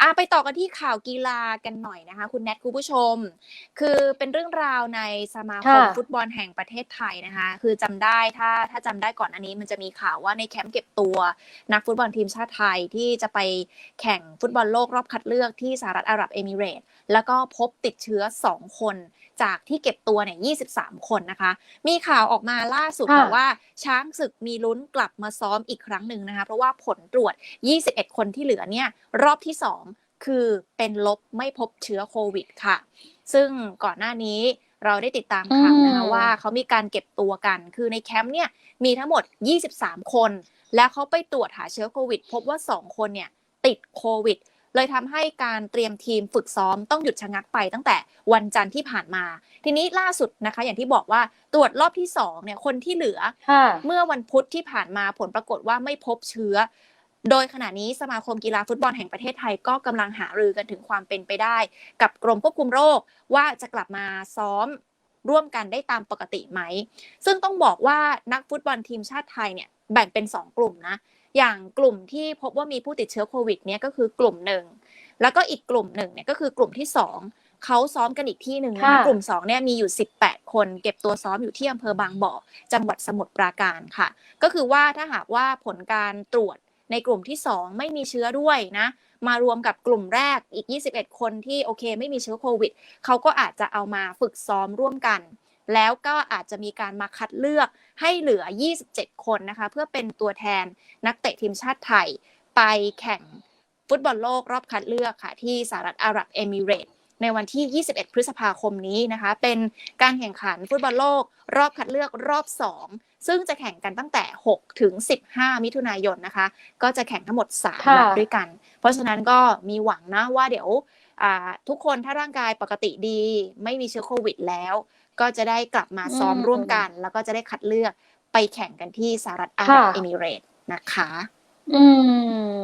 อะไปต่อกันที่ข่าวกีฬากันหน่อยนะคะ คุณแนทคุณผู้ชม คือเป็นเรื่องราวในสมาคมค่ะฟุตบอลแห่งประเทศไทยนะคะ คือจำได้ถ้าถ้าจำได้ก่อนอันนี้ มันจะมีข่าวว่าในแคมป์เก็บตัว นักฟุตบอลทีมชาติไทยที่จะไปแข่งฟุตบอลโลกรอบคัดเลือกที่สหรัฐอาหรับเอมิเรตส์แล้วก็พบติดเชื้อ 2 คน จากที่เก็บตัวเนี่ย 23 คนนะคะ มีข่าวออกมาล่าสุดค่ะค่ะว่าช้างศึกมีลุ้นกลับมาซ้อมอีกครั้งหนึ่งนะคะ เพราะว่าผลตรวจ 21 คนที่เหลือเนี่ยรอบที่ 2 คือเป็นลบไม่พบเชื้อโควิดค่ะ ซึ่งก่อนหน้านี้เราได้ติดตามข่าวนะคะอืมว่าเขามีการเก็บตัวกัน คือในแคมป์เนี่ยมีทั้งหมด 23 คน แล้วเขาไปตรวจหาเชื้อโควิด พบว่า 2 คนเนี่ยติดโควิด เลยทำให้การเตรียมทีมฝึกซ้อมต้องหยุดชะงักไปตั้งแต่วันจันทร์ที่ผ่านมา ทีนี้ล่าสุดนะคะ อย่างที่บอกว่าตรวจรอบที่2เนี่ยคนที่เหลือค่ะเมื่อวันพุธที่ผ่านมาผลปรากฏว่าไม่พบเชื้อ โดยขณะนี้สมาคมกีฬาฟุตบอลแห่งประเทศไทยก็กำลังหารือกันถึงความเป็นไปได้ กับกรมควบคุมโรคว่าจะกลับมาซ้อมร่วมกันได้ตามปกติไหม ซึ่งต้องบอกว่านักฟุตบอลทีมชาติไทยเนี่ยแบ่งเป็น 2 กลุ่มนะ อย่างกลุ่มที่พบว่ามีผู้ติดเชื้อโควิดเนี่ยก็คือกลุ่มหนึ่ง แล้วก็อีกกลุ่มหนึ่งเนี่ยก็คือกลุ่มที่ 2เขาซ้อมกันอีกที่หนึ่งนะคะค่ะกลุ่ม2เนี่ยมีอยู่ 18 คน เก็บตัวซ้อมอยู่ที่อำเภอบางบ่อ จังหวัดสมุทรปราการค่ะ ก็คือว่าถ้าหากว่าผลการตรวจ ในกลุ่มที่ 2 ไม่มีเชื้อด้วยนะ มารวมกับกลุ่มแรกอีก 21 คนที่โอเค ไม่มีเชื้อโควิดเขาก็อาจจะเอามาฝึกซ้อมร่วมกัน แล้วก็อาจจะมีการมาคัดเลือกให้เหลือ 27 คนนะคะ เพื่อเป็นตัวแทนนักเตะทีมชาติไทย ไปแข่งฟุตบอลโลกรอบคัดเลือกค่ะ ที่สหรัฐอาหรับเอมิเรตส์ในวันที่ 21 พฤษภาคมนี้นะคะ เป็นการแข่งขันฟุตบอลโลก รอบคัดเลือกรอบ 2 ซึ่งจะแข่งกันตั้งแต่ 6 ถึง 15 มิถุนายนนะคะ ก็จะแข่งทั้งหมด3ค่ะนัดด้วยกัน เพราะฉะนั้นก็มีหวังนะว่าเดี๋ยวอ่าทุกคนถ้าร่างกายปกติดี ไม่มีเชื้อโควิดแล้ว ก็จะได้กลับมาซ้อมอืมร่วมกัน แล้วก็จะได้คัดเลือกไปแข่งกันที่สหรัฐอาหรับค่ะเอมิเรตส์นะคะ อืม